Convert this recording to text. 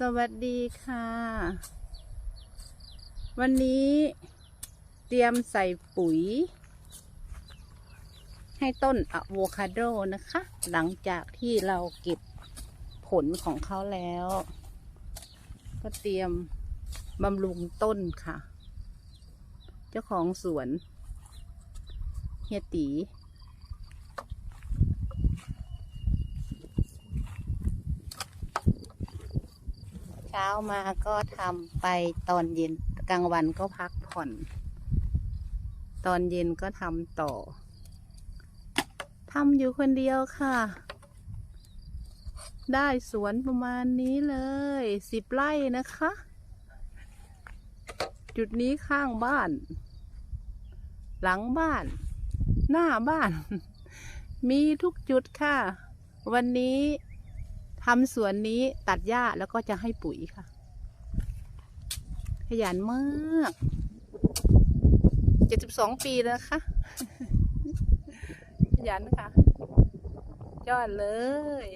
สวัสดีค่ะ วันนี้เตรียมใส่ปุ๋ย ให้ต้นอะโวคาโดนะคะ หลังจากที่เราเก็บผลของเขาแล้ว ก็เตรียมบำรุงต้นค่ะ เจ้าของสวน เฮียตี เช้ามาก็ทำไปตอนเย็นกลางวันก็พักผ่อน ตอนเย็นก็ทำต่อทำอยู่คนเดียวค่ะ ได้สวนประมาณนี้เลยสิบไร่นะคะ จุดนี้ข้างบ้าน หลังบ้าน หน้าบ้าน มีทุกจุดค่ะ วันนี้ ทำสวนนี้ตัดหญ้าแล้วก็จะให้ปุ๋ยค่ะ ขยันมากเจ็ดสิบสองปีแล้วนะคะขยันค่ะ ยอดเลย